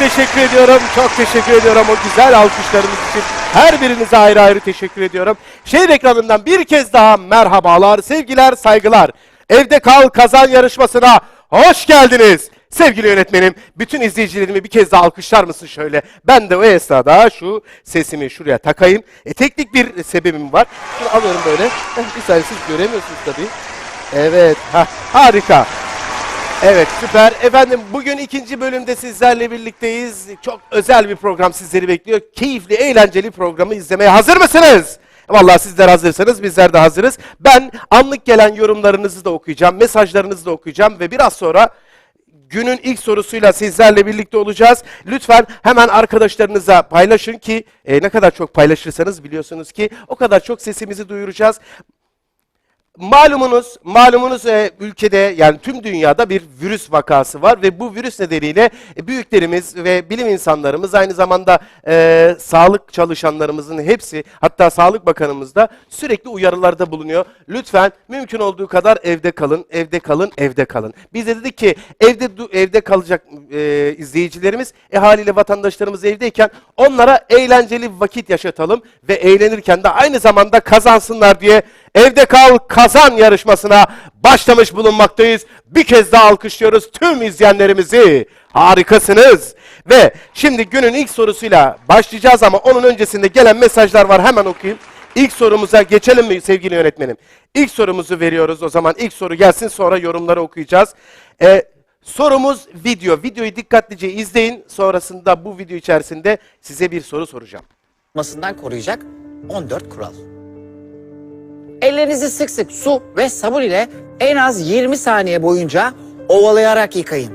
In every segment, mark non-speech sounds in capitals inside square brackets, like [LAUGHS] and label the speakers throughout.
Speaker 1: teşekkür ediyorum. Çok teşekkür ediyorum o güzel alkışlarınız için. Her birinize ayrı ayrı teşekkür ediyorum. Şehir ekranından bir kez daha merhabalar, sevgiler, saygılar. Evde kal kazan yarışmasına hoş geldiniz. Sevgili yönetmenim, bütün izleyicilerimi bir kez daha alkışlar mısın şöyle? Ben de o esnada şu sesimi şuraya takayım. E, teknik bir sebebim var. Şunu alıyorum böyle. [LAUGHS] Bir saniye siz göremiyorsunuz tabii. Evet, hah, harika. Evet süper. Efendim bugün ikinci bölümde sizlerle birlikteyiz. Çok özel bir program sizleri bekliyor. Keyifli, eğlenceli programı izlemeye hazır mısınız? Vallahi sizler hazırsanız bizler de hazırız. Ben anlık gelen yorumlarınızı da okuyacağım, mesajlarınızı da okuyacağım ve biraz sonra günün ilk sorusuyla sizlerle birlikte olacağız. Lütfen hemen arkadaşlarınıza paylaşın ki e, ne kadar çok paylaşırsanız biliyorsunuz ki o kadar çok sesimizi duyuracağız. Malumunuz, malumunuz e, ülkede yani tüm dünyada bir virüs vakası var ve bu virüs nedeniyle e, büyüklerimiz ve bilim insanlarımız aynı zamanda e, sağlık çalışanlarımızın hepsi hatta Sağlık Bakanımız da sürekli uyarılarda bulunuyor. Lütfen mümkün olduğu kadar evde kalın, evde kalın, evde kalın. Biz de dedik ki evde evde kalacak e, izleyicilerimiz e haliyle vatandaşlarımız evdeyken onlara eğlenceli vakit yaşatalım ve eğlenirken de aynı zamanda kazansınlar diye Evde Kal Kazan yarışmasına başlamış bulunmaktayız. Bir kez daha alkışlıyoruz tüm izleyenlerimizi. Harikasınız. Ve şimdi günün ilk sorusuyla başlayacağız ama onun öncesinde gelen mesajlar var hemen okuyayım. İlk sorumuza geçelim mi sevgili yönetmenim? İlk sorumuzu veriyoruz o zaman. İlk soru gelsin sonra yorumları okuyacağız. Ee, sorumuz video. Videoyu dikkatlice izleyin. Sonrasında bu video içerisinde size bir soru soracağım.
Speaker 2: koruyacak 14 kural. Ellerinizi sık sık su ve sabun ile en az 20 saniye boyunca ovalayarak yıkayın.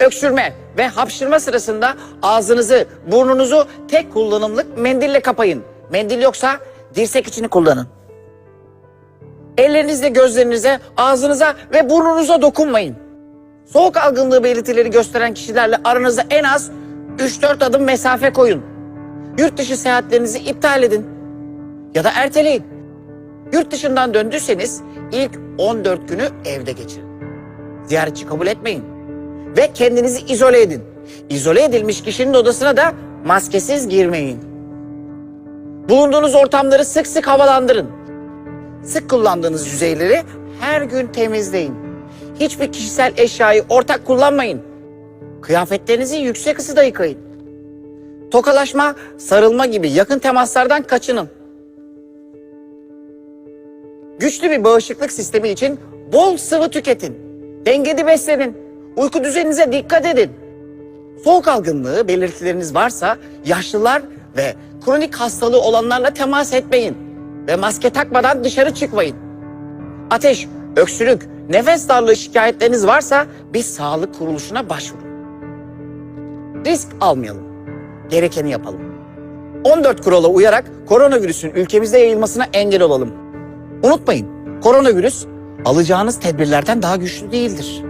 Speaker 2: Öksürme ve hapşırma sırasında ağzınızı, burnunuzu tek kullanımlık mendille kapayın. Mendil yoksa dirsek içini kullanın. Ellerinizle gözlerinize, ağzınıza ve burnunuza dokunmayın. Soğuk algınlığı belirtileri gösteren kişilerle aranızda en az 3-4 adım mesafe koyun. Yurt dışı seyahatlerinizi iptal edin ya da erteleyin. Yurt dışından döndüyseniz ilk 14 günü evde geçirin. Ziyaretçi kabul etmeyin ve kendinizi izole edin. İzole edilmiş kişinin odasına da maskesiz girmeyin. Bulunduğunuz ortamları sık sık havalandırın. Sık kullandığınız yüzeyleri her gün temizleyin. Hiçbir kişisel eşyayı ortak kullanmayın. Kıyafetlerinizi yüksek ısıda yıkayın. Tokalaşma, sarılma gibi yakın temaslardan kaçının. Güçlü bir bağışıklık sistemi için bol sıvı tüketin. Dengeli beslenin. Uyku düzeninize dikkat edin. Soğuk algınlığı belirtileriniz varsa yaşlılar ve kronik hastalığı olanlarla temas etmeyin. Ve maske takmadan dışarı çıkmayın. Ateş, öksürük, nefes darlığı şikayetleriniz varsa bir sağlık kuruluşuna başvurun. Risk almayalım. Gerekeni yapalım. 14 kurala uyarak koronavirüsün ülkemizde yayılmasına engel olalım. Unutmayın, koronavirüs alacağınız tedbirlerden daha güçlü değildir.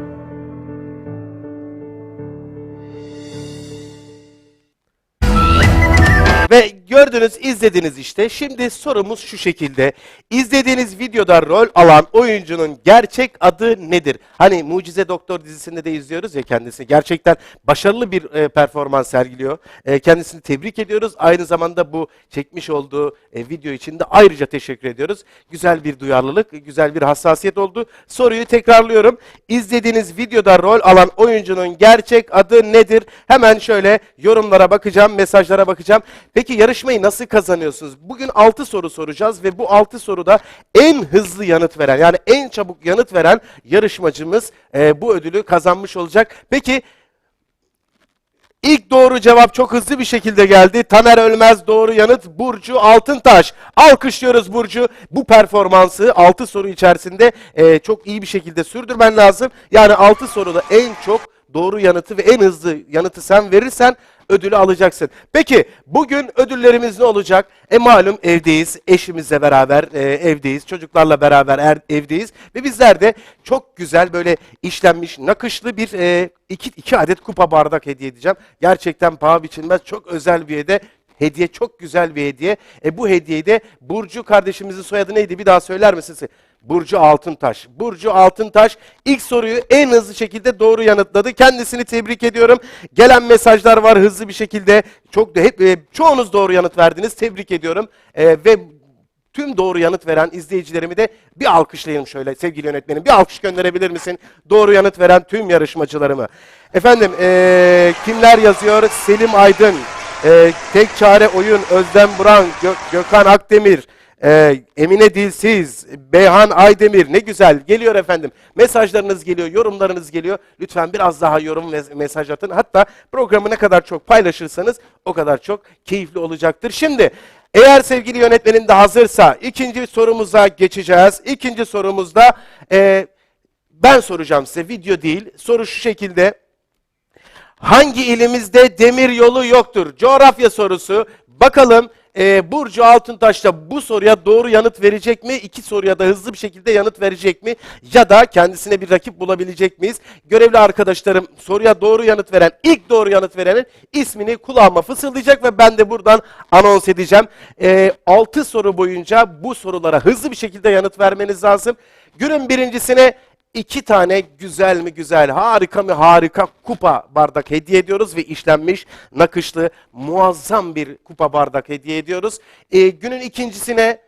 Speaker 1: Ve gördünüz, izlediniz işte. Şimdi sorumuz şu şekilde. İzlediğiniz videoda rol alan oyuncunun gerçek adı nedir? Hani Mucize Doktor dizisinde de izliyoruz ya kendisini. Gerçekten başarılı bir e, performans sergiliyor. E, kendisini tebrik ediyoruz. Aynı zamanda bu çekmiş olduğu e, video için de ayrıca teşekkür ediyoruz. Güzel bir duyarlılık, güzel bir hassasiyet oldu. Soruyu tekrarlıyorum. İzlediğiniz videoda rol alan oyuncunun gerçek adı nedir? Hemen şöyle yorumlara bakacağım, mesajlara bakacağım. Peki yarışmayı nasıl kazanıyorsunuz? Bugün 6 soru soracağız ve bu 6 soruda en hızlı yanıt veren yani en çabuk yanıt veren yarışmacımız e, bu ödülü kazanmış olacak. Peki İlk doğru cevap çok hızlı bir şekilde geldi. Taner Ölmez doğru yanıt Burcu Altıntaş. Alkışlıyoruz Burcu. Bu performansı 6 soru içerisinde e, çok iyi bir şekilde sürdürmen lazım. Yani 6 soruda en çok doğru yanıtı ve en hızlı yanıtı sen verirsen ödülü alacaksın. Peki bugün ödüllerimiz ne olacak? E malum evdeyiz, eşimizle beraber e, evdeyiz, çocuklarla beraber er- evdeyiz ve bizler de çok güzel böyle işlenmiş, nakışlı bir e, iki, iki adet kupa bardak hediye edeceğim. Gerçekten paha biçilmez, çok özel bir hediye. hediye çok güzel bir hediye. E, bu hediyeyi de Burcu kardeşimizin soyadı neydi? Bir daha söyler misiniz? Burcu Altıntaş. Burcu Altıntaş ilk soruyu en hızlı şekilde doğru yanıtladı. Kendisini tebrik ediyorum. Gelen mesajlar var hızlı bir şekilde. Çok da hep e, çoğunuz doğru yanıt verdiniz. Tebrik ediyorum. E, ve tüm doğru yanıt veren izleyicilerimi de bir alkışlayalım şöyle sevgili yönetmenim. Bir alkış gönderebilir misin? Doğru yanıt veren tüm yarışmacılarımı. Efendim eee, kimler yazıyor? Selim Aydın, eee, Tek Çare Oyun, Özlem Buran, Gö- Gökhan Akdemir, eee, Emine Dilsiz, Beyhan Aydemir. Ne güzel geliyor efendim. Mesajlarınız geliyor, yorumlarınız geliyor. Lütfen biraz daha yorum ve mesaj atın. Hatta programı ne kadar çok paylaşırsanız o kadar çok keyifli olacaktır. Şimdi eğer sevgili yönetmenim de hazırsa ikinci sorumuza geçeceğiz. İkinci sorumuzda e, ben soracağım size video değil. Soru şu şekilde. Hangi ilimizde demir yolu yoktur? Coğrafya sorusu. Bakalım e, Burcu Altuntaş da bu soruya doğru yanıt verecek mi? İki soruya da hızlı bir şekilde yanıt verecek mi? Ya da kendisine bir rakip bulabilecek miyiz? Görevli arkadaşlarım soruya doğru yanıt veren, ilk doğru yanıt verenin ismini kulağıma fısıldayacak ve ben de buradan anons edeceğim. E, 6 soru boyunca bu sorulara hızlı bir şekilde yanıt vermeniz lazım. Günün birincisine İki tane güzel mi güzel, harika mı harika kupa bardak hediye ediyoruz ve işlenmiş, nakışlı, muazzam bir kupa bardak hediye ediyoruz. Ee, günün ikincisine,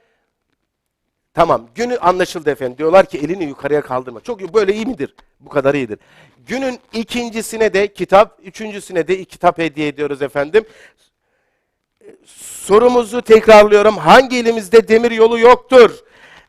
Speaker 1: tamam günü anlaşıldı efendim. Diyorlar ki elini yukarıya kaldırma. Çok böyle iyi midir? Bu kadar iyidir. Günün ikincisine de kitap, üçüncüsüne de kitap hediye ediyoruz efendim. Sorumuzu tekrarlıyorum. Hangi elimizde demir yolu yoktur?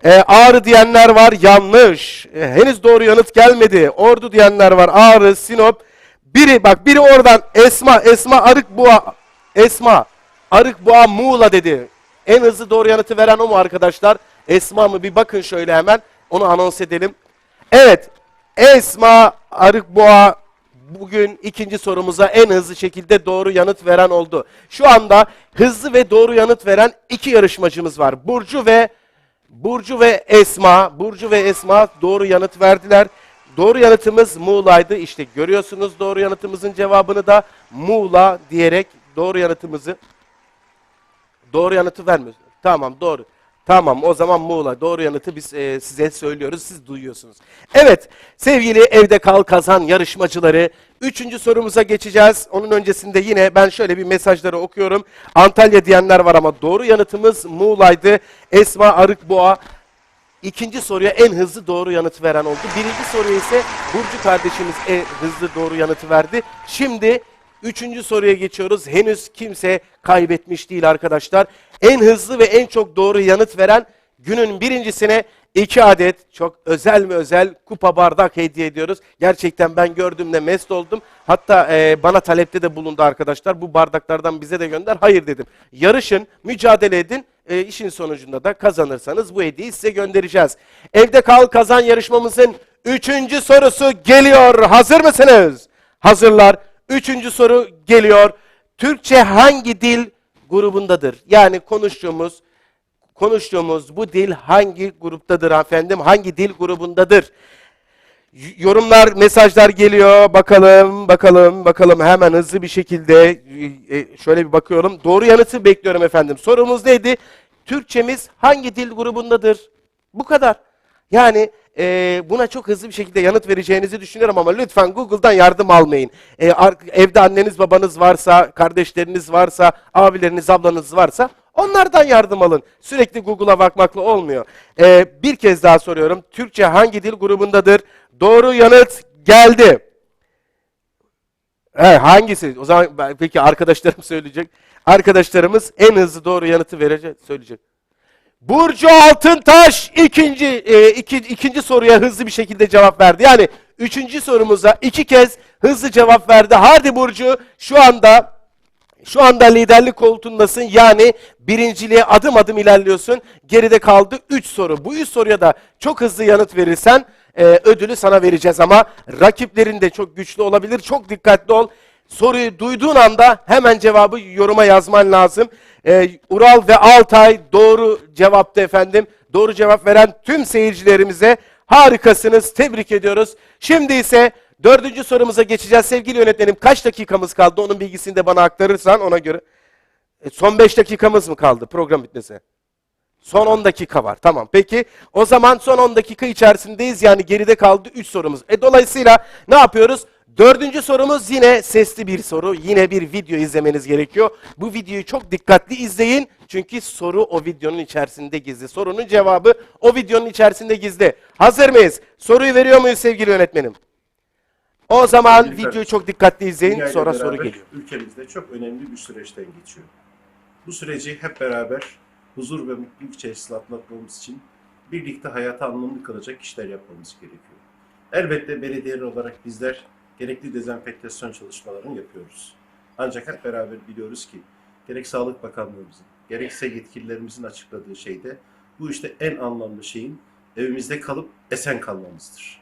Speaker 1: Ee, Ağrı diyenler var yanlış. Ee, henüz doğru yanıt gelmedi. Ordu diyenler var Ağrı, Sinop. Biri bak biri oradan Esma, Esma Arıkboğa, Esma Arıkboğa Muğla dedi. En hızlı doğru yanıtı veren o mu arkadaşlar? Esma mı? Bir bakın şöyle hemen. Onu anons edelim. Evet. Esma Arıkboğa bugün ikinci sorumuza en hızlı şekilde doğru yanıt veren oldu. Şu anda hızlı ve doğru yanıt veren iki yarışmacımız var. Burcu ve Burcu ve Esma, Burcu ve Esma doğru yanıt verdiler. Doğru yanıtımız Muğla'ydı. İşte görüyorsunuz doğru yanıtımızın cevabını da Muğla diyerek doğru yanıtımızı doğru yanıtı vermiyoruz. Tamam doğru. Tamam o zaman Muğla doğru yanıtı biz e, size söylüyoruz siz duyuyorsunuz. Evet sevgili evde kal kazan yarışmacıları üçüncü sorumuza geçeceğiz. Onun öncesinde yine ben şöyle bir mesajları okuyorum. Antalya diyenler var ama doğru yanıtımız Muğla'ydı. Esma Arıkboğa İkinci soruya en hızlı doğru yanıt veren oldu. Birinci soruya ise Burcu kardeşimiz en hızlı doğru yanıtı verdi. Şimdi üçüncü soruya geçiyoruz. Henüz kimse kaybetmiş değil arkadaşlar. En hızlı ve en çok doğru yanıt veren günün birincisine iki adet çok özel mi özel kupa bardak hediye ediyoruz. Gerçekten ben gördüğümde mest oldum. Hatta e, bana talepte de bulundu arkadaşlar. Bu bardaklardan bize de gönder. Hayır dedim. Yarışın, mücadele edin. E, işin sonucunda da kazanırsanız bu hediyeyi size göndereceğiz. Evde kal kazan yarışmamızın üçüncü sorusu geliyor. Hazır mısınız? Hazırlar. Üçüncü soru geliyor. Türkçe hangi dil grubundadır? Yani konuştuğumuz konuştuğumuz bu dil hangi gruptadır efendim? Hangi dil grubundadır? Yorumlar, mesajlar geliyor. Bakalım, bakalım, bakalım. Hemen hızlı bir şekilde e, şöyle bir bakıyorum. Doğru yanıtı bekliyorum efendim. Sorumuz neydi? Türkçemiz hangi dil grubundadır? Bu kadar. Yani e, buna çok hızlı bir şekilde yanıt vereceğinizi düşünüyorum ama lütfen Google'dan yardım almayın. E, evde anneniz babanız varsa, kardeşleriniz varsa, abileriniz ablanız varsa onlardan yardım alın. Sürekli Google'a bakmakla olmuyor. E, bir kez daha soruyorum. Türkçe hangi dil grubundadır? Doğru yanıt geldi. He, hangisi? O zaman peki arkadaşlarım [LAUGHS] söyleyecek. Arkadaşlarımız en hızlı doğru yanıtı verecek, söyleyecek. Burcu Altıntaş ikinci, e, iki, ikinci soruya hızlı bir şekilde cevap verdi. Yani üçüncü sorumuza iki kez hızlı cevap verdi. Hadi Burcu şu anda şu anda liderlik koltuğundasın. Yani birinciliğe adım adım ilerliyorsun. Geride kaldı 3 soru. Bu 3 soruya da çok hızlı yanıt verirsen e, ödülü sana vereceğiz ama rakiplerin de çok güçlü olabilir. Çok dikkatli ol. Soruyu duyduğun anda hemen cevabı yoruma yazman lazım. E, Ural ve Altay doğru cevaptı efendim. Doğru cevap veren tüm seyircilerimize harikasınız. Tebrik ediyoruz. Şimdi ise dördüncü sorumuza geçeceğiz. Sevgili yönetmenim kaç dakikamız kaldı? Onun bilgisini de bana aktarırsan ona göre. E, son 5 dakikamız mı kaldı program bitmesine? Son 10 dakika var. Tamam. Peki o zaman son 10 dakika içerisindeyiz. Yani geride kaldı 3 sorumuz. E dolayısıyla ne yapıyoruz? Dördüncü sorumuz yine sesli bir soru. Yine bir video izlemeniz gerekiyor. Bu videoyu çok dikkatli izleyin. Çünkü soru o videonun içerisinde gizli. Sorunun cevabı o videonun içerisinde gizli. Hazır mıyız? Soruyu veriyor muyuz sevgili yönetmenim? O zaman
Speaker 3: Lütfen.
Speaker 1: videoyu çok dikkatli izleyin.
Speaker 3: Dünyayla
Speaker 1: Sonra soru
Speaker 3: beraber
Speaker 1: geliyor.
Speaker 3: Ülkemizde çok önemli bir süreçten geçiyor. Bu süreci hep beraber huzur ve mutluluk içerisinde atlatmamız için birlikte hayata anlamlı kılacak işler yapmamız gerekiyor. Elbette belediyeler olarak bizler gerekli dezenfektasyon çalışmalarını yapıyoruz. Ancak hep beraber biliyoruz ki gerek Sağlık Bakanlığımızın gerekse yetkililerimizin açıkladığı şeyde bu işte en anlamlı şeyin evimizde kalıp esen kalmamızdır.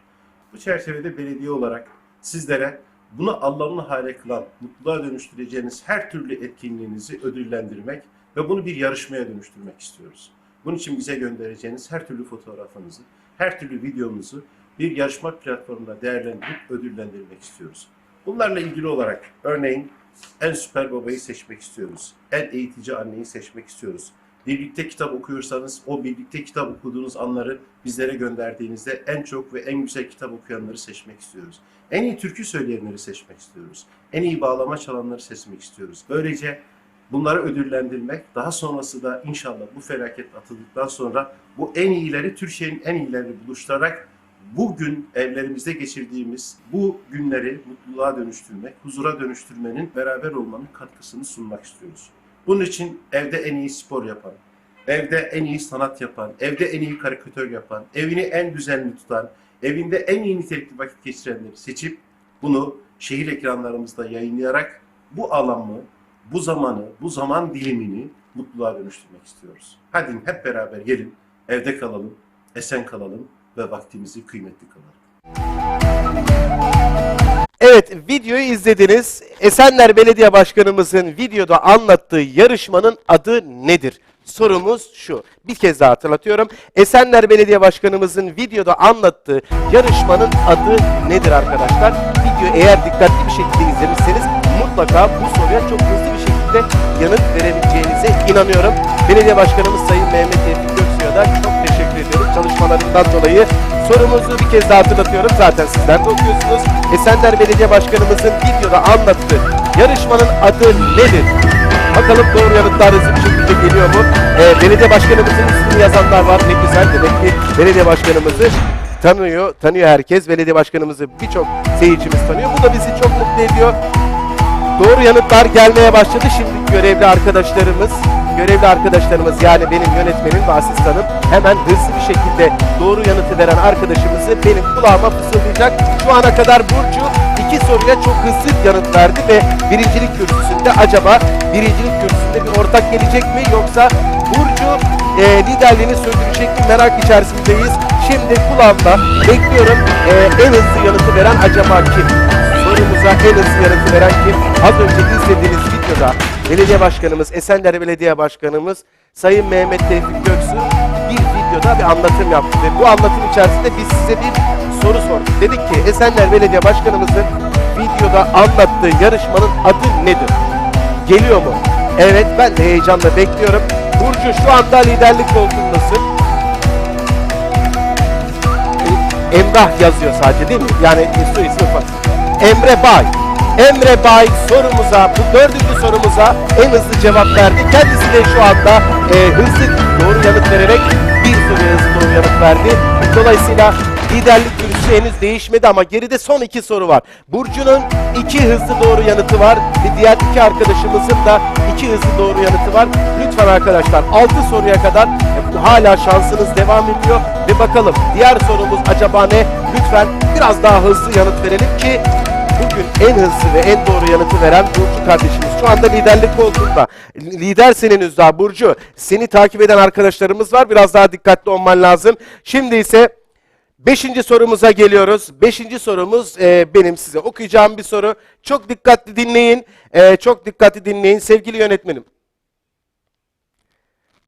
Speaker 3: Bu çerçevede belediye olarak sizlere bunu anlamlı hale kılan, mutluluğa dönüştüreceğiniz her türlü etkinliğinizi ödüllendirmek ve bunu bir yarışmaya dönüştürmek istiyoruz. Bunun için bize göndereceğiniz her türlü fotoğrafınızı, her türlü videomuzu bir yarışma platformunda değerlendirip ödüllendirmek istiyoruz. Bunlarla ilgili olarak örneğin en süper babayı seçmek istiyoruz. En eğitici anneyi seçmek istiyoruz. Birlikte kitap okuyorsanız o birlikte kitap okuduğunuz anları bizlere gönderdiğinizde en çok ve en güzel kitap okuyanları seçmek istiyoruz. En iyi türkü söyleyenleri seçmek istiyoruz. En iyi bağlama çalanları seçmek istiyoruz. Böylece bunları ödüllendirmek, daha sonrası da inşallah bu felaket atıldıktan sonra bu en iyileri, Türkiye'nin en iyilerini buluşturarak bugün evlerimizde geçirdiğimiz bu günleri mutluluğa dönüştürmek, huzura dönüştürmenin beraber olmanın katkısını sunmak istiyoruz. Bunun için evde en iyi spor yapan, evde en iyi sanat yapan, evde en iyi karikatür yapan, evini en düzenli tutan, evinde en iyi nitelikli vakit geçirenleri seçip bunu şehir ekranlarımızda yayınlayarak bu alanı, bu zamanı, bu zaman dilimini mutluluğa dönüştürmek istiyoruz. Hadi hep beraber gelin, evde kalalım, esen kalalım ve vaktimizi kıymetli kılalım.
Speaker 1: Evet videoyu izlediniz. Esenler Belediye Başkanımızın videoda anlattığı yarışmanın adı nedir? Sorumuz şu. Bir kez daha hatırlatıyorum. Esenler Belediye Başkanımızın videoda anlattığı yarışmanın adı nedir arkadaşlar? Video eğer dikkatli bir şekilde izlemişseniz mutlaka bu soruya çok hızlı bir şekilde yanıt verebileceğinize inanıyorum. Belediye Başkanımız Sayın Mehmet Tevfik Göksu'ya da çok ediyorum çalışmalarından dolayı. Sorumuzu bir kez daha hatırlatıyorum. Zaten sizler de okuyorsunuz. Esenler Belediye Başkanımızın videoda anlattığı yarışmanın adı nedir? Bakalım doğru yanıtlar hızlı bir geliyor mu? Ee, belediye başkanımızın ismini yazanlar var. Ne güzel. Demek ki belediye başkanımızı tanıyor. Tanıyor herkes. Belediye başkanımızı birçok seyircimiz tanıyor. Bu da bizi çok mutlu ediyor. Doğru yanıtlar gelmeye başladı. Şimdi görevli arkadaşlarımız, görevli arkadaşlarımız yani benim yönetmenim ve asistanım hemen hızlı bir şekilde doğru yanıtı veren arkadaşımızı benim kulağıma fısıldayacak. Şu ana kadar Burcu iki soruya çok hızlı yanıt verdi ve birincilik kürsüsünde acaba birincilik kürsüsünde bir ortak gelecek mi yoksa Burcu e, liderliğini sürdürecek mi merak içerisindeyiz. Şimdi kulağımda bekliyorum e, en hızlı yanıtı veren acaba kim? Sorumuza en hızlı veren kim? Az önce izlediğiniz videoda belediye başkanımız, Esenler Belediye Başkanımız Sayın Mehmet Tevfik Göksu bir videoda bir anlatım yaptı. Ve bu anlatım içerisinde biz size bir soru sorduk. Dedik ki Esenler Belediye Başkanımızın videoda anlattığı yarışmanın adı nedir? Geliyor mu? Evet ben de heyecanla bekliyorum. Burcu şu anda liderlik koltuğundasın. Emrah yazıyor sadece değil mi? Yani soy ismi falan. Emre Bay. Emre Bay sorumuza, bu dördüncü sorumuza en hızlı cevap verdi. Kendisi de şu anda e, hızlı doğru yanıt vererek bir soruya hızlı doğru yanıt verdi. Dolayısıyla liderlik kürsüsü henüz değişmedi ama geride son iki soru var. Burcu'nun iki hızlı doğru yanıtı var ve diğer iki arkadaşımızın da iki hızlı doğru yanıtı var. Lütfen arkadaşlar 6 soruya kadar e, hala şansınız devam ediyor ve bakalım diğer sorumuz acaba ne? Lütfen biraz daha hızlı yanıt verelim ki bugün en hızlı ve en doğru yanıtı veren Burcu kardeşimiz. Şu anda liderlik koltuğunda. Lider senin henüz daha Burcu. Seni takip eden arkadaşlarımız var. Biraz daha dikkatli olman lazım. Şimdi ise Beşinci sorumuza geliyoruz. Beşinci sorumuz e, benim size okuyacağım bir soru. Çok dikkatli dinleyin. E, çok dikkatli dinleyin sevgili yönetmenim.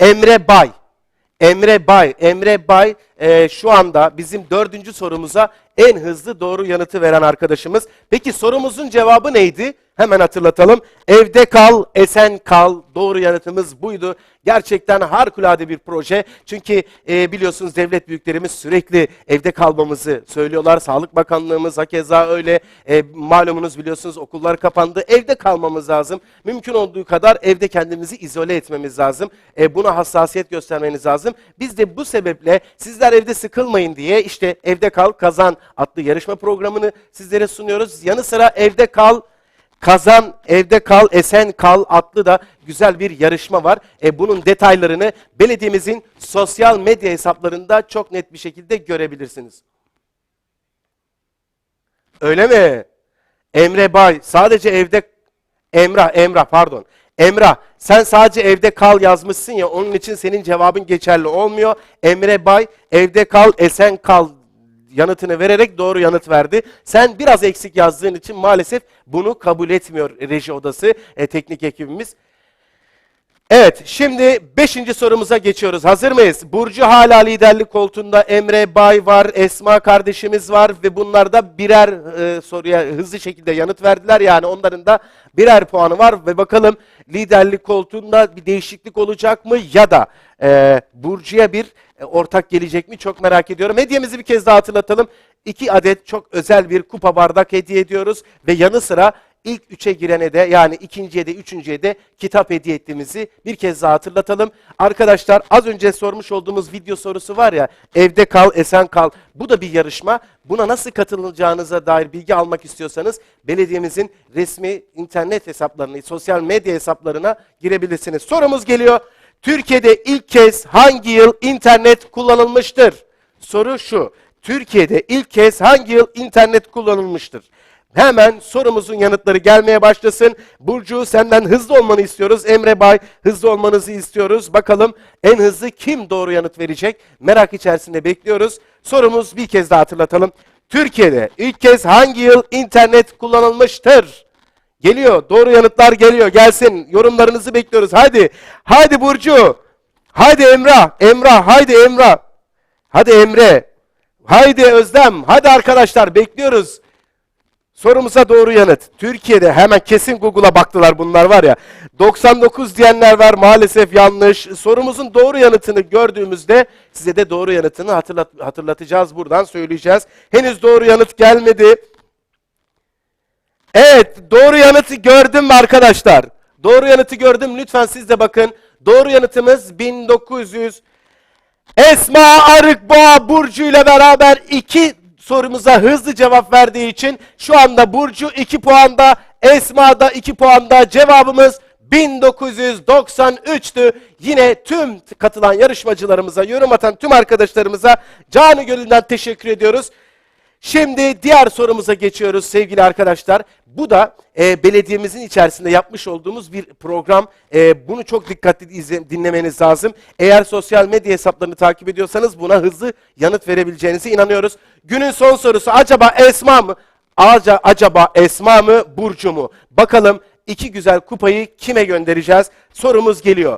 Speaker 1: Emre Bay. Emre Bay. Emre Bay e, şu anda bizim dördüncü sorumuza en hızlı doğru yanıtı veren arkadaşımız. Peki sorumuzun cevabı neydi? Hemen hatırlatalım. Evde kal, esen kal. Doğru yanıtımız buydu. Gerçekten harikulade bir proje. Çünkü e, biliyorsunuz devlet büyüklerimiz sürekli evde kalmamızı söylüyorlar. Sağlık Bakanlığımız hakeza öyle. E, malumunuz biliyorsunuz okullar kapandı. Evde kalmamız lazım. Mümkün olduğu kadar evde kendimizi izole etmemiz lazım. E, buna hassasiyet göstermeniz lazım. Biz de bu sebeple sizler evde sıkılmayın diye işte Evde Kal Kazan adlı yarışma programını sizlere sunuyoruz. Yanı sıra Evde Kal Kazan, evde kal, esen kal adlı da güzel bir yarışma var. E, bunun detaylarını belediyemizin sosyal medya hesaplarında çok net bir şekilde görebilirsiniz. Öyle mi? Emre Bay, sadece evde... Emrah, Emrah pardon. Emrah, sen sadece evde kal yazmışsın ya, onun için senin cevabın geçerli olmuyor. Emre Bay, evde kal, esen kal yanıtını vererek doğru yanıt verdi. Sen biraz eksik yazdığın için maalesef bunu kabul etmiyor reji odası, e, teknik ekibimiz. Evet, şimdi 5. sorumuza geçiyoruz. Hazır mıyız? Burcu hala liderlik koltuğunda Emre Bay var, Esma kardeşimiz var ve bunlar da birer e, soruya hızlı şekilde yanıt verdiler. Yani onların da birer puanı var ve bakalım liderlik koltuğunda bir değişiklik olacak mı ya da e, Burcu'ya bir e, ortak gelecek mi çok merak ediyorum. Hediyemizi bir kez daha hatırlatalım. 2 adet çok özel bir kupa bardak hediye ediyoruz ve yanı sıra ilk üçe girene de yani ikinciye de üçüncüye de kitap hediye ettiğimizi bir kez daha hatırlatalım. Arkadaşlar az önce sormuş olduğumuz video sorusu var ya evde kal esen kal bu da bir yarışma. Buna nasıl katılacağınıza dair bilgi almak istiyorsanız belediyemizin resmi internet hesaplarına, sosyal medya hesaplarına girebilirsiniz. Sorumuz geliyor. Türkiye'de ilk kez hangi yıl internet kullanılmıştır? Soru şu. Türkiye'de ilk kez hangi yıl internet kullanılmıştır? Hemen sorumuzun yanıtları gelmeye başlasın. Burcu senden hızlı olmanı istiyoruz. Emre Bay hızlı olmanızı istiyoruz. Bakalım en hızlı kim doğru yanıt verecek? Merak içerisinde bekliyoruz. Sorumuz bir kez daha hatırlatalım. Türkiye'de ilk kez hangi yıl internet kullanılmıştır? Geliyor. Doğru yanıtlar geliyor. Gelsin. Yorumlarınızı bekliyoruz. Hadi. Hadi Burcu. Hadi Emrah. Emrah. Haydi Emrah. Hadi Emre. Haydi Özlem. Hadi arkadaşlar bekliyoruz. Sorumuza doğru yanıt. Türkiye'de hemen kesin Google'a baktılar bunlar var ya. 99 diyenler var maalesef yanlış. Sorumuzun doğru yanıtını gördüğümüzde size de doğru yanıtını hatırlat hatırlatacağız buradan söyleyeceğiz. Henüz doğru yanıt gelmedi. Evet doğru yanıtı gördüm arkadaşlar? Doğru yanıtı gördüm lütfen siz de bakın. Doğru yanıtımız 1900 Esma Arıkboğa Burcu ile beraber iki sorumuza hızlı cevap verdiği için şu anda Burcu 2 puanda, Esma da 2 puanda. Cevabımız 1993'tü. Yine tüm katılan yarışmacılarımıza, yorum atan tüm arkadaşlarımıza canı gönülden teşekkür ediyoruz. Şimdi diğer sorumuza geçiyoruz sevgili arkadaşlar. Bu da e, belediyemizin içerisinde yapmış olduğumuz bir program. E, bunu çok dikkatli dinlemeniz lazım. Eğer sosyal medya hesaplarını takip ediyorsanız buna hızlı yanıt verebileceğinize inanıyoruz. Günün son sorusu acaba Esma mı? Aca, acaba Esma mı Burcu mu? Bakalım iki güzel kupayı kime göndereceğiz? Sorumuz geliyor.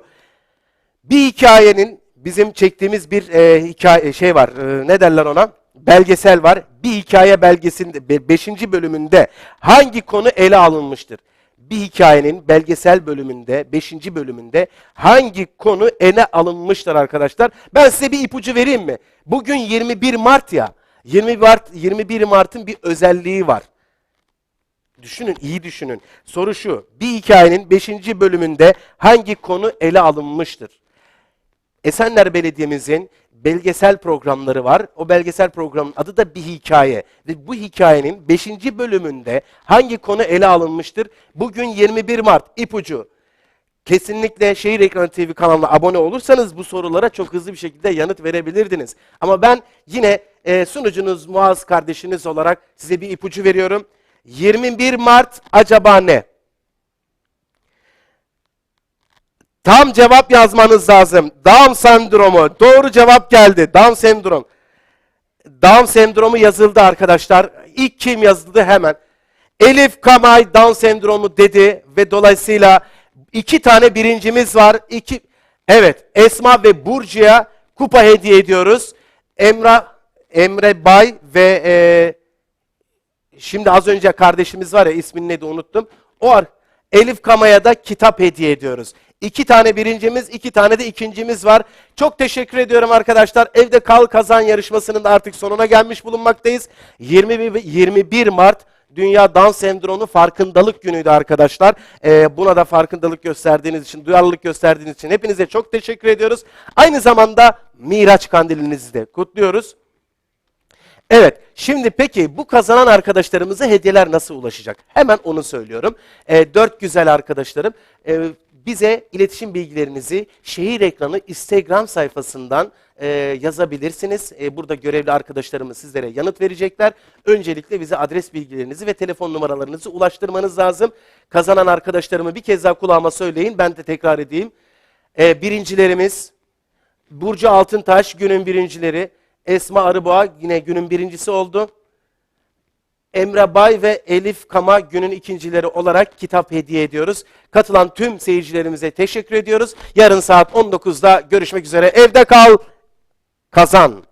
Speaker 1: Bir hikayenin bizim çektiğimiz bir e, hikaye şey var. E, ne derler ona? Belgesel var. Bir hikaye belgesinde 5. bölümünde hangi konu ele alınmıştır? Bir hikayenin belgesel bölümünde 5. bölümünde hangi konu ele alınmıştır arkadaşlar? Ben size bir ipucu vereyim mi? Bugün 21 Mart ya. 20 Mart 21 Mart'ın bir özelliği var. Düşünün, iyi düşünün. Soru şu. Bir hikayenin 5. bölümünde hangi konu ele alınmıştır? Esenler Belediye'mizin belgesel programları var. O belgesel programın adı da bir hikaye. Ve bu hikayenin 5. bölümünde hangi konu ele alınmıştır? Bugün 21 Mart ipucu. Kesinlikle Şehir Ekranı TV kanalına abone olursanız bu sorulara çok hızlı bir şekilde yanıt verebilirdiniz. Ama ben yine e, sunucunuz Muaz kardeşiniz olarak size bir ipucu veriyorum. 21 Mart acaba ne? Tam cevap yazmanız lazım. Down sendromu. Doğru cevap geldi. Down sendrom. Down sendromu yazıldı arkadaşlar. İlk kim yazıldı hemen? Elif Kamay Down sendromu dedi ve dolayısıyla iki tane birincimiz var. İki, evet Esma ve Burcu'ya kupa hediye ediyoruz. Emrah, Emre Bay ve e, şimdi az önce kardeşimiz var ya ismini neydi unuttum. O ar Elif Kama'ya da kitap hediye ediyoruz. İki tane birincimiz, iki tane de ikincimiz var. Çok teşekkür ediyorum arkadaşlar. Evde Kal Kazan yarışmasının da artık sonuna gelmiş bulunmaktayız. 21, 21 Mart Dünya Down Sendromu Farkındalık Günü'ydü arkadaşlar. Ee, buna da farkındalık gösterdiğiniz için, duyarlılık gösterdiğiniz için hepinize çok teşekkür ediyoruz. Aynı zamanda Miraç Kandilinizi de kutluyoruz. Evet, şimdi peki bu kazanan arkadaşlarımıza hediyeler nasıl ulaşacak? Hemen onu söylüyorum. Ee, dört güzel arkadaşlarım e, bize iletişim bilgilerinizi şehir ekranı Instagram sayfasından e, yazabilirsiniz. E, burada görevli arkadaşlarımız sizlere yanıt verecekler. Öncelikle bize adres bilgilerinizi ve telefon numaralarınızı ulaştırmanız lazım. Kazanan arkadaşlarımı bir kez daha kulağıma söyleyin, ben de tekrar edeyim. E, birincilerimiz Burcu Altıntaş günün birincileri. Esma Arıboğa yine günün birincisi oldu. Emre Bay ve Elif Kama günün ikincileri olarak kitap hediye ediyoruz. Katılan tüm seyircilerimize teşekkür ediyoruz. Yarın saat 19'da görüşmek üzere. Evde kal, kazan.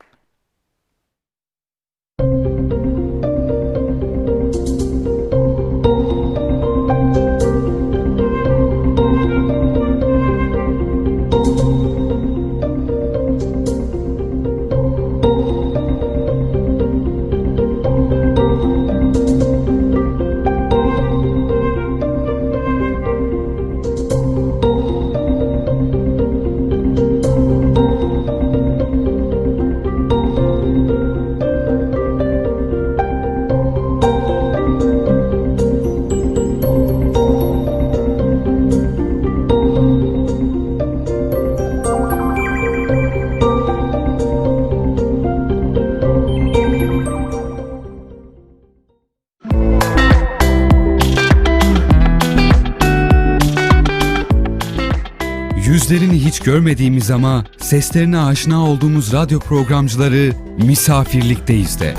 Speaker 4: Görmediğimiz ama seslerine aşina olduğumuz radyo programcıları misafirlikteyiz de.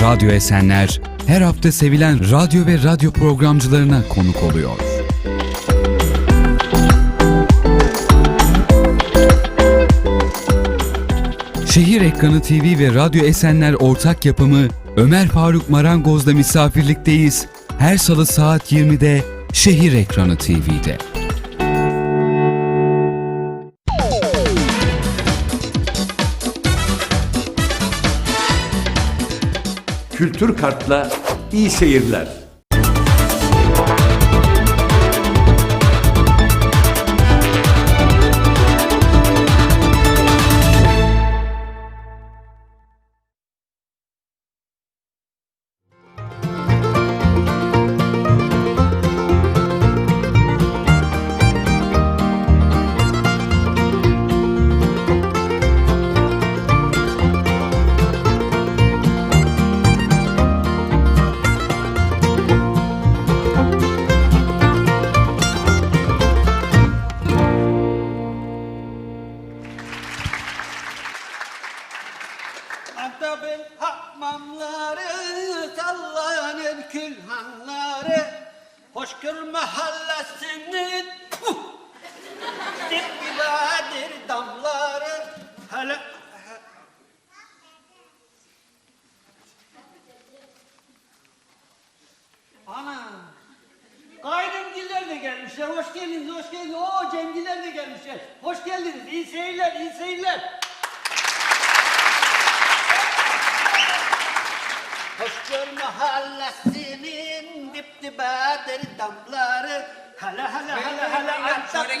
Speaker 4: Radyo Esenler her hafta sevilen radyo ve radyo programcılarına konuk oluyor. Şehir Ekranı TV ve Radyo Esenler ortak yapımı Ömer Faruk Marangoz'da misafirlikteyiz. Her salı saat 20'de Şehir Ekranı TV'de.
Speaker 5: Kültür Kart'la iyi seyirler.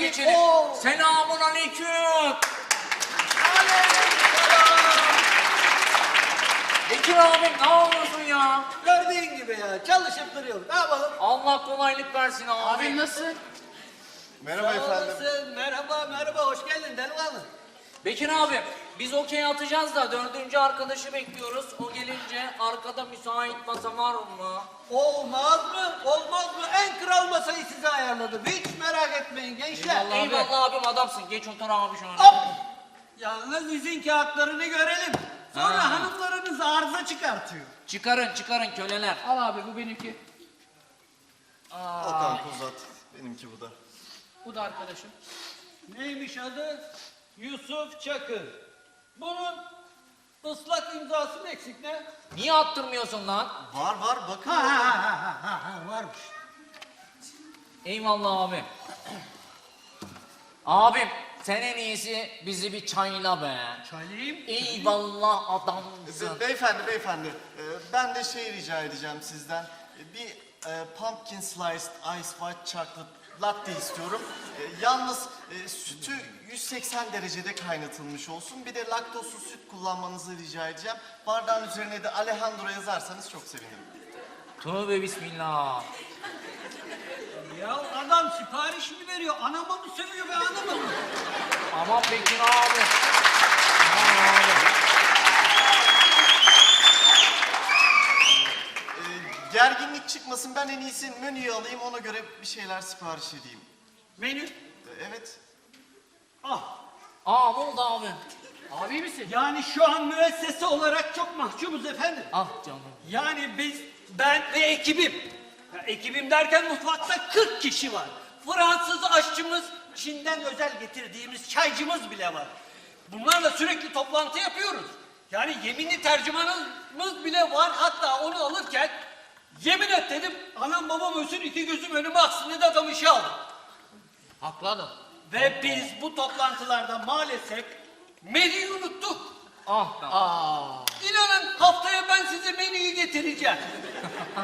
Speaker 6: Geçelim.
Speaker 7: Oo!
Speaker 6: Selamun aleyküm. Bekir abi ne yapıyorsun ya?
Speaker 7: Gördüğün gibi ya çalışıp duruyorum. Ne yapalım?
Speaker 6: Allah kolaylık versin abi.
Speaker 8: Abi nasıl?
Speaker 7: Merhaba efendim. Merhaba merhaba hoş geldin delikanlı.
Speaker 6: Bekir abi biz okey atacağız da dördüncü arkadaşı bekliyoruz. O gelince arkada müsait masa var mı?
Speaker 7: Olmaz mı? Olmaz mı? En kral masayı size ayarladım. Hiç merak etmeyin gençler.
Speaker 6: Eyvallah abim adamsın. Geç otur abi şöyle.
Speaker 7: Hop! Yalnız izin kağıtlarını görelim. Sonra
Speaker 6: Ha.
Speaker 7: hanımlarınız arıza çıkartıyor.
Speaker 6: Çıkarın çıkarın köleler.
Speaker 8: Al abi bu benimki.
Speaker 9: Okan Kozat. Benimki bu da.
Speaker 8: Bu da arkadaşım.
Speaker 7: Neymiş adı? Yusuf Çakır. Bunun Islak imzası mı eksik ne?
Speaker 6: Niye attırmıyorsun lan?
Speaker 9: Var var bakın.
Speaker 7: Ha ha ha ha ha ha varmış.
Speaker 6: Eyvallah abi. Abim sen en iyisi bizi bir çayla be.
Speaker 7: Çaylayayım.
Speaker 6: Eyvallah adamsın.
Speaker 9: Be- beyefendi beyefendi e, ben de şey rica edeceğim sizden. E, Bir e, pumpkin sliced ice white chocolate latte istiyorum. E, yalnız e, sütü 180 derecede kaynatılmış olsun. Bir de laktozsuz süt kullanmanızı rica edeceğim. Bardağın üzerine de Alejandro yazarsanız çok sevinirim.
Speaker 6: Tövbe bismillah.
Speaker 7: Ya adam siparişini veriyor. Anama mı sövüyor be anama mı?
Speaker 6: Aman Bekir abi. Aman abi.
Speaker 9: Gerginlik çıkmasın ben en iyisi menüyü alayım ona göre bir şeyler sipariş edeyim.
Speaker 7: Menü.
Speaker 9: E, evet.
Speaker 7: Ah.
Speaker 6: Aa ne oldu abi?
Speaker 8: Abi misin?
Speaker 7: Yani şu an müessese olarak çok mahcubuz efendim.
Speaker 6: Ah canım.
Speaker 7: Yani biz, ben ve ekibim. Ya, ekibim derken mutfakta 40 kişi var. Fransız aşçımız, Çin'den özel getirdiğimiz çaycımız bile var. Bunlarla sürekli toplantı yapıyoruz. Yani yeminli tercümanımız bile var. Hatta onu alırken yemin et dedim. Anam babam ölsün iki gözüm önüme aksın dedi adam işe aldım.
Speaker 8: Haklı adam.
Speaker 7: Ve biz bu toplantılarda maalesef menüyü unuttuk.
Speaker 6: Ah be.
Speaker 7: İnanın haftaya ben size menüyü getireceğim. [LAUGHS]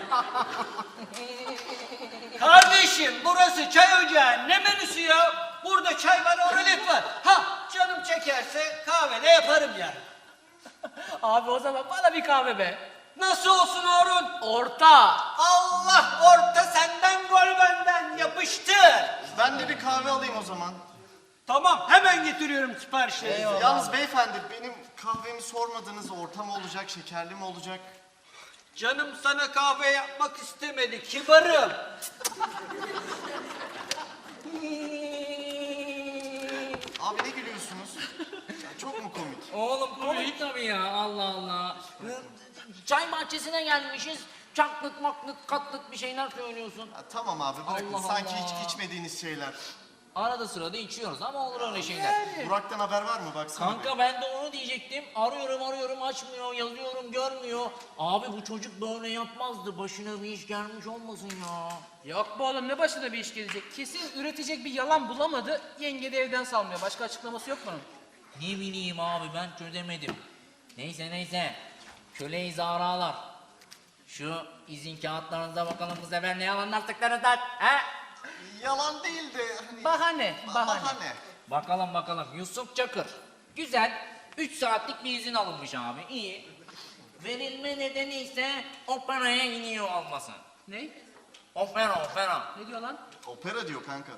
Speaker 7: Kardeşim burası çay ocağı ne menüsü ya? Burada çay var, oralet var. Ha canım çekerse kahve de yaparım yani.
Speaker 8: Abi o zaman bana bir kahve be.
Speaker 7: Nasıl olsun Harun?
Speaker 8: Orta.
Speaker 7: Allah orta senden gol benden yapıştır.
Speaker 9: Ben de bir kahve alayım o zaman.
Speaker 7: Tamam hemen getiriyorum siparişleri.
Speaker 9: Yalnız beyefendi benim kahvemi sormadınız orta mı olacak, şekerli mi olacak?
Speaker 7: Canım sana kahve yapmak istemedi kibarım.
Speaker 9: Abi ne gülüyorsunuz? Ya çok mu komik?
Speaker 6: Oğlum komik tabii ya Allah Allah. Çay bahçesine gelmişiz. Çaklık maklık katlık bir şeyler söylüyorsun.
Speaker 9: Ya tamam abi bırakın
Speaker 6: Allah
Speaker 9: sanki
Speaker 6: Allah.
Speaker 9: hiç içmediğiniz şeyler.
Speaker 6: Arada sırada içiyoruz ama olur öyle şeyler.
Speaker 9: Burak'tan haber var mı baksana. bir.
Speaker 6: Kanka ben de onu diyecektim. Arıyorum arıyorum açmıyor, yazıyorum görmüyor. Abi bu çocuk böyle yapmazdı. Başına bir iş gelmiş olmasın ya.
Speaker 8: Yok bu oğlum ne başına bir iş gelecek. Kesin üretecek bir yalan bulamadı. Yenge de evden salmıyor. Başka açıklaması yok bunun.
Speaker 6: Ne bileyim abi ben çözemedim. Neyse neyse. Köle zaralar. Şu izin kağıtlarınıza bakalım bu sefer ne yalanlar tıklarınızdan. He?
Speaker 9: Yalan değil de hani...
Speaker 8: Bahane,
Speaker 9: Ba-
Speaker 8: bahane.
Speaker 9: bahane.
Speaker 6: Bakalım bakalım Yusuf Çakır. Güzel. 3 saatlik bir izin alınmış abi. İyi. Verilme nedeni ise operaya gidiyor olması.
Speaker 8: Ne?
Speaker 6: Opera opera.
Speaker 8: Ne diyor lan?
Speaker 9: Opera diyor kanka.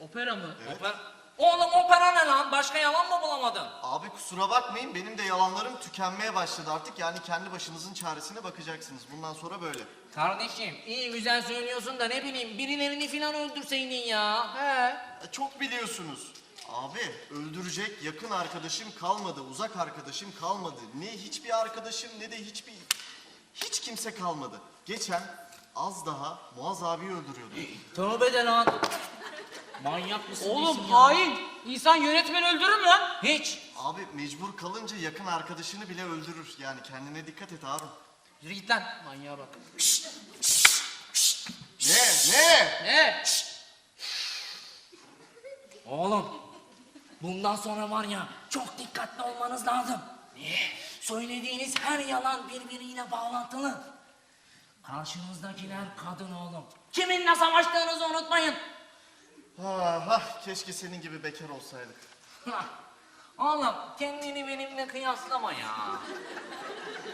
Speaker 8: Opera mı?
Speaker 6: Opera. Oğlum opera ne lan? Başka yalan mı bulamadın?
Speaker 9: Abi kusura bakmayın benim de yalanlarım tükenmeye başladı artık. Yani kendi başınızın çaresine bakacaksınız. Bundan sonra böyle.
Speaker 6: Kardeşim iyi güzel söylüyorsun da ne bileyim birilerini filan öldürseydin ya.
Speaker 8: He.
Speaker 9: E, çok biliyorsunuz. Abi öldürecek yakın arkadaşım kalmadı, uzak arkadaşım kalmadı. Ne hiçbir arkadaşım ne de hiçbir hiç kimse kalmadı. Geçen az daha Muaz abiyi öldürüyordu.
Speaker 6: Tövbe de lan. Manyak mısın
Speaker 8: Oğlum
Speaker 6: ya?
Speaker 8: hain. İnsan yönetmeni öldürür mü lan?
Speaker 6: Hiç.
Speaker 9: Abi mecbur kalınca yakın arkadaşını bile öldürür. Yani kendine dikkat et Harun.
Speaker 8: Yürü git lan. Manyağa bak.
Speaker 9: Ne? Ne?
Speaker 8: Ne?
Speaker 6: Oğlum bundan sonra var ya çok dikkatli olmanız lazım. Niye? Söylediğiniz her yalan birbiriyle bağlantılı. Karşınızdakiler kadın oğlum. Kiminle savaştığınızı unutmayın.
Speaker 9: Ha, ha, keşke senin gibi bekar olsaydık.
Speaker 6: Oğlum kendini benimle kıyaslama ya.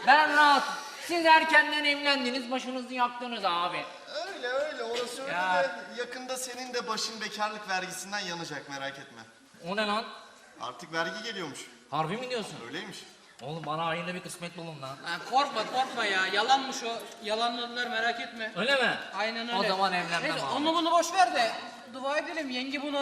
Speaker 6: Ben rahat. Siz erkenden evlendiniz, başınızı yaktınız abi.
Speaker 9: Öyle öyle orası öyle
Speaker 6: Ya.
Speaker 9: de yakında senin de başın bekarlık vergisinden yanacak merak etme.
Speaker 6: O ne lan?
Speaker 9: Artık vergi geliyormuş.
Speaker 6: Harbi mi diyorsun?
Speaker 9: Öyleymiş.
Speaker 6: Oğlum bana hayırlı bir kısmet bulun lan.
Speaker 8: Ha, korkma korkma ya. Yalanmış o. Yalanladılar merak etme.
Speaker 6: Öyle mi?
Speaker 8: Aynen öyle.
Speaker 6: O zaman evlenmem
Speaker 8: Neyse,
Speaker 6: abi.
Speaker 8: onu bunu boş ver de. Dua edelim. Yenge bunu